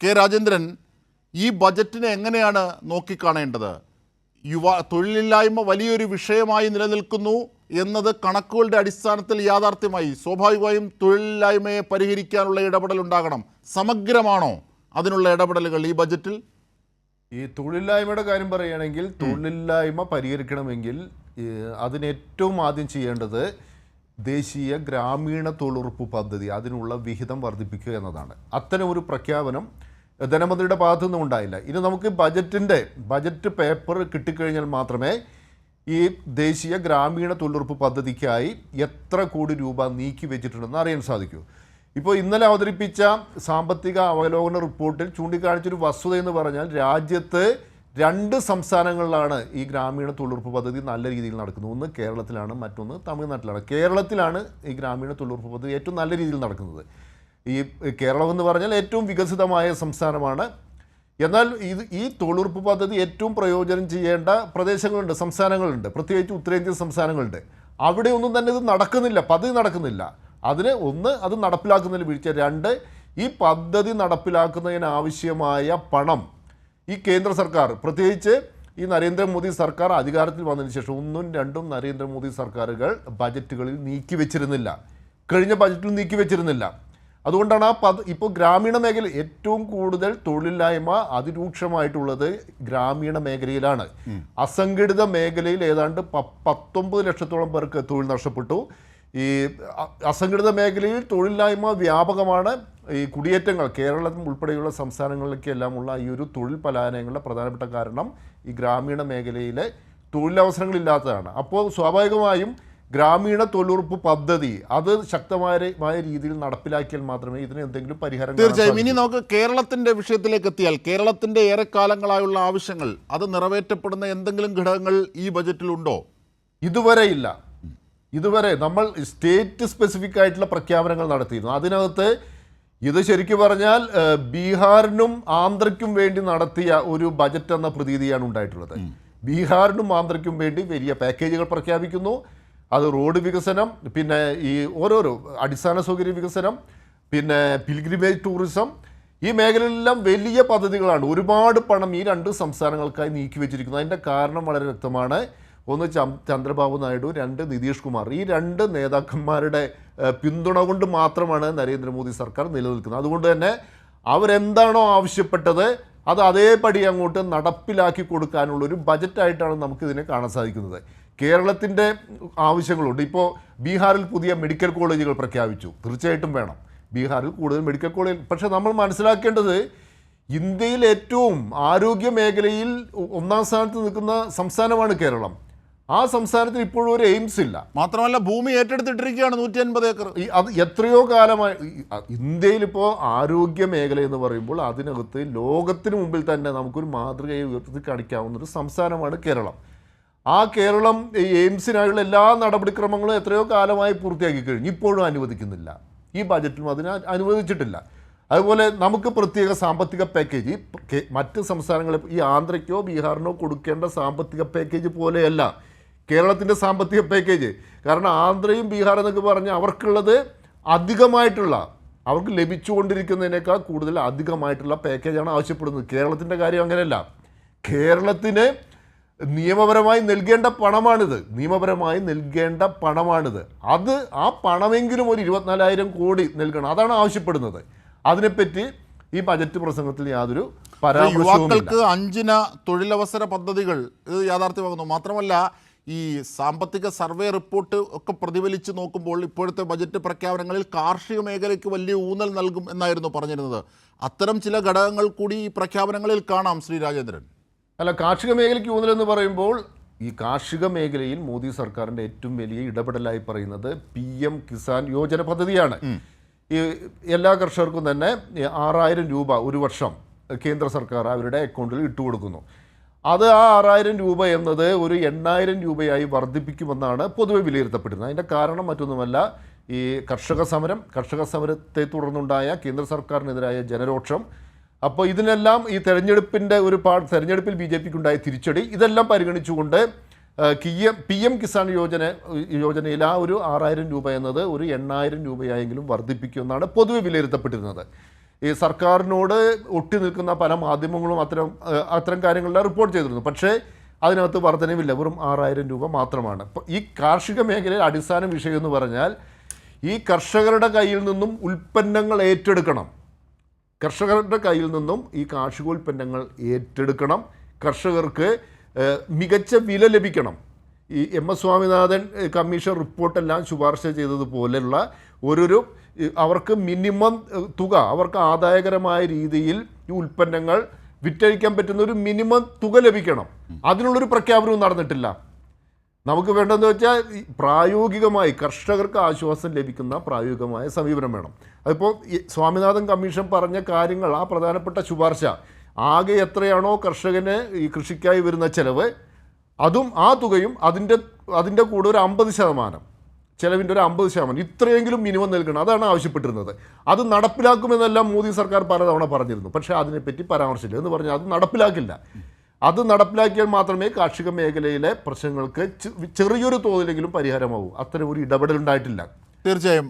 K Rajendran ഈ ബജറ്റിനെ എങ്ങനെയാണ് നോക്കിക്കാണേണ്ടത്? യുവ തൊഴിലില്ലായ്മ വലിയൊരു വിഷയമായി നിലനിൽക്കുന്നു എന്നത് കണക്കുകളുടെ അടിസ്ഥാനത്തിൽ യാഥാർത്ഥ്യമായി സ്വാഭാവികമായും തൊഴിലില്ലായ്മയെ പരിഹരിക്കാനുള്ള ഇടപെടൽ ഉണ്ടാകണം. സമഗ്രമാണോ അതിനുള്ള ഇടപെടലുകൾ ഈ ബജറ്റിൽ? ഈ തൊഴിലില്ലായ്മയുടെ കാര്യം പറയുകയാണെങ്കിൽ തൊഴിലില്ലായ്മ പരിഹരിക്കണമെങ്കിൽ അതിനേറ്റവും അതിന് ഏറ്റവും ആദ്യം ചെയ്യേണ്ടത് ദേശീയ ഗ്രാമീണ തൊഴിലുറപ്പ് പദ്ധതി അതിനുള്ള വിഹിതം വർദ്ധിപ്പിക്കുക എന്നതാണ്. അത്തരം ഒരു പ്രഖ്യാപനം ധനമന്ത്രിയുടെ ഭാഗത്തു നിന്നും ഉണ്ടായില്ല. ഇനി നമുക്ക് ബജറ്റിന്റെ ബജറ്റ് പേപ്പർ കിട്ടിക്കഴിഞ്ഞാൽ മാത്രമേ ഈ ദേശീയ ഗ്രാമീണ തൊഴിലുറപ്പ് പദ്ധതിക്കായി എത്ര കോടി രൂപ നീക്കി വെച്ചിട്ടുണ്ടെന്ന് അറിയാൻ സാധിക്കൂ. ഇപ്പോൾ ഇന്നലെ അവതരിപ്പിച്ച സാമ്പത്തിക അവലോകന റിപ്പോർട്ടിൽ ചൂണ്ടിക്കാണിച്ചൊരു വസ്തുത എന്ന് പറഞ്ഞാൽ രാജ്യത്ത് രണ്ട് സംസ്ഥാനങ്ങളിലാണ് ഈ ഗ്രാമീണ തൊഴിലുറപ്പ് പദ്ധതി നല്ല രീതിയിൽ നടക്കുന്നത് ഒന്ന് കേരളത്തിലാണ് മറ്റൊന്ന് തമിഴ്നാട്ടിലാണ്. കേരളത്തിലാണ് ഈ ഗ്രാമീണ തൊഴിലുറപ്പ് പദ്ധതി ഏറ്റവും നല്ല രീതിയിൽ നടക്കുന്നത്. ഈ കേരളം എന്ന് പറഞ്ഞാൽ ഏറ്റവും വികസിതമായ സംസ്ഥാനമാണ്. എന്നാൽ ഇത് ഈ തൊഴിലുറപ്പ് പദ്ധതി ഏറ്റവും പ്രയോജനം ചെയ്യേണ്ട പ്രദേശങ്ങളുണ്ട് സംസ്ഥാനങ്ങളുണ്ട്. പ്രത്യേകിച്ച് ഉത്തരേന്ത്യൻ സംസ്ഥാനങ്ങളുണ്ട്. അവിടെ ഒന്നും തന്നെ ഇത് നടക്കുന്നില്ല പദ്ധതി നടക്കുന്നില്ല. അതിന് ഒന്ന് അത് നടപ്പിലാക്കുന്നതിൽ വീഴ്ച. രണ്ട് ഈ പദ്ധതി നടപ്പിലാക്കുന്നതിനാവശ്യമായ പണം ഈ കേന്ദ്ര സർക്കാർ പ്രത്യേകിച്ച് ഈ നരേന്ദ്രമോദി സർക്കാർ അധികാരത്തിൽ വന്നതിന് ശേഷം ഒന്നും രണ്ടും നരേന്ദ്രമോദി സർക്കാരുകൾ ബജറ്റുകളിൽ നീക്കി വെച്ചിരുന്നില്ല. കഴിഞ്ഞ ബജറ്റിൽ നീക്കി വെച്ചിരുന്നില്ല. അതുകൊണ്ടാണ് ആ പദ ഇപ്പോൾ ഗ്രാമീണ മേഖല ഏറ്റവും കൂടുതൽ തൊഴിലില്ലായ്മ അതിരൂക്ഷമായിട്ടുള്ളത് ഗ്രാമീണ മേഖലയിലാണ്. അസംഘടിത മേഖലയിൽ ഏതാണ്ട് പത്തൊമ്പത് ലക്ഷത്തോളം പേർക്ക് തൊഴിൽ നഷ്ടപ്പെട്ടു. ഈ അസംഘടിത മേഖലയിൽ തൊഴിലില്ലായ്മ വ്യാപകമാണ് ഈ കുടിയേറ്റങ്ങൾ കേരളം ഉൾപ്പെടെയുള്ള സംസ്ഥാനങ്ങളിലേക്കെല്ലാമുള്ള ഈ ഒരു തൊഴിൽ പലായനങ്ങളുടെ പ്രധാനപ്പെട്ട കാരണം ഈ ഗ്രാമീണ മേഖലയിലെ തൊഴിലവസരങ്ങളില്ലാത്തതാണ്. അപ്പോൾ സ്വാഭാവികമായും ഗ്രാമീണ തൊഴിലുറപ്പ് പദ്ധതി അത് ശക്തമായ രീതിയിൽ നടപ്പിലാക്കിയാൽ മാത്രമേ ഇതിന് എന്തെങ്കിലും പരിഹാരം തീർച്ചയായും. ഇനി നമുക്ക് കേരളത്തിന്റെ വിഷയത്തിലേക്ക് എത്തിയാൽ കേരളത്തിന്റെ ഏറെക്കാലങ്ങളായുള്ള ആവശ്യങ്ങൾ അത് നിറവേറ്റപ്പെടുന്ന എന്തെങ്കിലും ഘടകങ്ങൾ ഈ ബജറ്റിലുണ്ടോ? ഇതുവരെ ഇല്ല ഇതുവരെ നമ്മൾ സ്റ്റേറ്റ് സ്പെസിഫിക് ആയിട്ടുള്ള പ്രഖ്യാപനങ്ങൾ നടത്തിയിരുന്നു. അതിനകത്ത് ഇത് ശരിക്കും പറഞ്ഞാൽ ബീഹാറിനും ആന്ധ്രയ്ക്കും വേണ്ടി നടത്തിയ ഒരു ബജറ്റ് എന്ന പ്രതീതിയാണ് ഉണ്ടായിട്ടുള്ളത്. ബീഹാറിനും ആന്ധ്രയ്ക്കും വേണ്ടി വലിയ പാക്കേജുകൾ പ്രഖ്യാപിക്കുന്നു. അത് റോഡ് വികസനം പിന്നെ ഈ ഓരോരോ അടിസ്ഥാന സൗകര്യ വികസനം പിന്നെ പിൽഗ്രിമേജ് ടൂറിസം ഈ മേഖലയിലെല്ലാം വലിയ പദ്ധതികളാണ് ഒരുപാട് പണം ഈ രണ്ട് സംസ്ഥാനങ്ങൾക്കായി നീക്കി വെച്ചിരിക്കുന്നു. അതിന്റെ കാരണം വളരെ വ്യക്തമാണ്. ഒന്ന് ചന്ദ്രബാബു നായിഡു രണ്ട് നിതീഷ് കുമാർ. ഈ രണ്ട് നേതാക്കന്മാരുടെ പിന്തുണ കൊണ്ട് മാത്രമാണ് നരേന്ദ്രമോദി സർക്കാർ നിലനിൽക്കുന്നത്. അതുകൊണ്ട് തന്നെ അവരെന്താണോ ആവശ്യപ്പെട്ടത് അത് അതേപടി അങ്ങോട്ട് നടപ്പിലാക്കി കൊടുക്കാനുള്ള ഒരു ബജറ്റായിട്ടാണ് നമുക്കിതിനെ കാണാൻ സാധിക്കുന്നത്. കേരളത്തിന്റെ ആവശ്യങ്ങളുണ്ട്. ഇപ്പോൾ ബീഹാറിൽ പുതിയ മെഡിക്കൽ കോളേജുകൾ പ്രഖ്യാപിച്ചു. തീർച്ചയായിട്ടും വേണം. ബീഹാറിൽ കൂടുതൽ മെഡിക്കൽ കോളേജ്. പക്ഷേ നമ്മൾ മനസ്സിലാക്കേണ്ടത് ഇന്ത്യയിൽ ഏറ്റവും ആരോഗ്യ മേഖലയിൽ ഒന്നാം സ്ഥാനത്ത് നിൽക്കുന്ന സംസ്ഥാനമാണ് കേരളം. ആ സംസ്ഥാനത്തിന് ഇപ്പോഴും ഒരു എയിംസ് ഇല്ല. മാത്രമല്ല ഭൂമി ഏറ്റെടുത്തിട്ടിരിക്കുകയാണ് നൂറ്റി അൻപത് ഏക്കർ അത് എത്രയോ കാലമായി ഇന്ത്യയിലിപ്പോൾ ആരോഗ്യ മേഖല എന്ന് പറയുമ്പോൾ അതിനകത്ത് ലോകത്തിന് മുമ്പിൽ തന്നെ നമുക്കൊരു മാതൃകയെ ഉയർത്തി കാണിക്കാവുന്ന ഒരു സംസ്ഥാനമാണ് കേരളം. ആ കേരളം ഈ എയിംസിനായുള്ള എല്ലാ നടപടിക്രമങ്ങളും എത്രയോ കാലമായി പൂർത്തിയാക്കി കഴിഞ്ഞു. ഇപ്പോഴും അനുവദിക്കുന്നില്ല. ഈ ബജറ്റിലും അതിന് അനുവദിച്ചിട്ടില്ല. അതുപോലെ നമുക്ക് പ്രത്യേക സാമ്പത്തിക പാക്കേജ് മറ്റ് സംസ്ഥാനങ്ങളിൽ ഈ ആന്ധ്രയ്ക്കോ ബീഹാറിനോ കൊടുക്കേണ്ട സാമ്പത്തിക പാക്കേജ് പോലെയല്ല. കേരളത്തിന്റെ സാമ്പത്തിക പാക്കേജ് കാരണം ആന്ധ്രയും ബീഹാർ എന്നൊക്കെ പറഞ്ഞാൽ അവർക്കുള്ളത് അധികമായിട്ടുള്ള അവർക്ക് ലഭിച്ചുകൊണ്ടിരിക്കുന്നതിനേക്കാൾ കൂടുതൽ അധികമായിട്ടുള്ള പാക്കേജാണ് ആവശ്യപ്പെടുന്നത്. കേരളത്തിന്റെ കാര്യം അങ്ങനെയല്ല. കേരളത്തിന് നിയമപരമായി നൽകേണ്ട പണമാണിത്. നിയമപരമായി നൽകേണ്ട പണമാണിത്. അത് ആ പണമെങ്കിലും ഒരു ഇരുപത്തിനാലായിരം കോടി നൽകണം. അതാണ് ആവശ്യപ്പെടുന്നത്. അതിനെപ്പറ്റി ഈ ബജറ്റ് പ്രസംഗത്തിൽ യാതൊരു യുവാക്കൾക്ക് അഞ്ചിന തൊഴിലവസര പദ്ധതികൾ ഇത് യാഥാർത്ഥ്യമാകുന്നു മാത്രമല്ല ഈ സാമ്പത്തിക സർവേ റിപ്പോർട്ട് ഒക്കെ പ്രതിഫലിച്ച് നോക്കുമ്പോൾ ഇപ്പോഴത്തെ ബജറ്റ് പ്രഖ്യാപനങ്ങളിൽ കാർഷിക മേഖലയ്ക്ക് വലിയ ഊന്നൽ നൽകും എന്നായിരുന്നു പറഞ്ഞിരുന്നത്. അത്തരം ചില ഘടകങ്ങൾ കൂടി ഈ പ്രഖ്യാപനങ്ങളിൽ കാണാം ശ്രീ രാജേന്ദ്രൻ. അല്ല കാർഷിക മേഖലയ്ക്ക് ഊന്നലെന്ന് പറയുമ്പോൾ ഈ കാർഷിക മേഖലയിൽ മോദി സർക്കാരിന്റെ ഏറ്റവും വലിയ ഇടപെടലായി പറയുന്നത് പി എം കിസാൻ യോജന പദ്ധതിയാണ്. ഈ എല്ലാ കർഷകർക്കും തന്നെ ആറായിരം രൂപ ഒരു വർഷം കേന്ദ്ര സർക്കാർ അവരുടെ അക്കൗണ്ടിൽ ഇട്ടു കൊടുക്കുന്നു. അത് ആ ആറായിരം രൂപ എന്നത് ഒരു എണ്ണായിരം രൂപയായി വർദ്ധിപ്പിക്കുമെന്നാണ് പൊതുവെ വിലയിരുത്തപ്പെടുന്നത്. അതിന്റെ കാരണം മറ്റൊന്നുമല്ല ഈ കർഷക സമരം കർഷക സമരത്തെ തുടർന്നുണ്ടായ കേന്ദ്ര സർക്കാരിനെതിരായ ജനരോക്ഷം അപ്പോൾ ഇതിനെല്ലാം ഈ തെരഞ്ഞെടുപ്പിന്റെ ഒരു പാ തെരഞ്ഞെടുപ്പിൽ ബി ജെ പിക്ക് ഉണ്ടായ തിരിച്ചടി ഇതെല്ലാം പരിഗണിച്ചുകൊണ്ട് പി എം കിസാൻ യോജന യോജനയിൽ ആ ഒരു ആറായിരം രൂപ എന്നത് ഒരു എണ്ണായിരം രൂപയായെങ്കിലും വർദ്ധിപ്പിക്കുമെന്നാണ് പൊതുവെ വിലയിരുത്തപ്പെട്ടിരുന്നത്. ഈ സർക്കാരിനോട് ഒട്ടി നിൽക്കുന്ന പല മാധ്യമങ്ങളും അത്തരം അത്തരം കാര്യങ്ങളെല്ലാം റിപ്പോർട്ട് ചെയ്തിരുന്നു. പക്ഷേ അതിനകത്ത് വർധനവില്ല. വെറും ആറായിരം രൂപ മാത്രമാണ്. ഈ കാർഷിക മേഖലയിൽ അടിസ്ഥാന വിഷയം എന്ന് പറഞ്ഞാൽ ഈ കർഷകരുടെ കയ്യിൽ നിന്നും ഉൽപ്പന്നങ്ങൾ ഏറ്റെടുക്കണം. കർഷകരുടെ കയ്യിൽ നിന്നും ഈ കാർഷികോൽപ്പന്നങ്ങൾ ഏറ്റെടുക്കണം. കർഷകർക്ക് മികച്ച വില ലഭിക്കണം. ഈ എം എസ് സ്വാമിനാഥൻ കമ്മീഷൻ റിപ്പോർട്ടെല്ലാം ശുപാർശ ചെയ്തതുപോലെയുള്ള ഒരു അവർക്ക് മിനിമം തുക അവർക്ക് ആദായകരമായ രീതിയിൽ ഈ ഉൽപ്പന്നങ്ങൾ വിറ്റഴിക്കാൻ പറ്റുന്ന ഒരു മിനിമം തുക ലഭിക്കണം. അതിനുള്ളൊരു പ്രഖ്യാപനവും നടന്നിട്ടില്ല. നമുക്ക് വേണ്ടതെന്ന് വെച്ചാൽ പ്രായോഗികമായി കർഷകർക്ക് ആശ്വാസം ലഭിക്കുന്ന പ്രായോഗികമായ സമീപനം വേണം. അതിപ്പോൾ സ്വാമിനാഥൻ കമ്മീഷൻ പറഞ്ഞ കാര്യങ്ങൾ ആ പ്രധാനപ്പെട്ട ശുപാർശ ആകെ എത്രയാണോ കർഷകന് ഈ കൃഷിക്കായി വരുന്ന ചിലവ് അതും ആ തുകയും അതിന്റെ അതിന്റെ കൂടെ ഒരു അമ്പത് ശതമാനം ചിലവിന്റെ ഒരു അമ്പത് ശതമാനം ഇത്രയെങ്കിലും മിനിമം നൽകണം. അതാണ് ആവശ്യപ്പെട്ടിരുന്നത്. അത് നടപ്പിലാക്കുമെന്നെല്ലാം മോദി സർക്കാർ പലതവണ പറഞ്ഞിരുന്നു. പക്ഷേ അതിനെപ്പറ്റി പരാമർശിച്ചില്ല. എന്ന് പറഞ്ഞാൽ അത് നടപ്പിലാക്കില്ല. അത് നടപ്പിലാക്കിയാൽ മാത്രമേ കാർഷിക മേഖലയിലെ പ്രശ്നങ്ങൾക്ക് ചെറിയൊരു തോതിലെങ്കിലും പരിഹാരമാവൂ. അത്തരം ഒരു ഇടപെടൽ ഉണ്ടായിട്ടില്ല തീർച്ചയായും.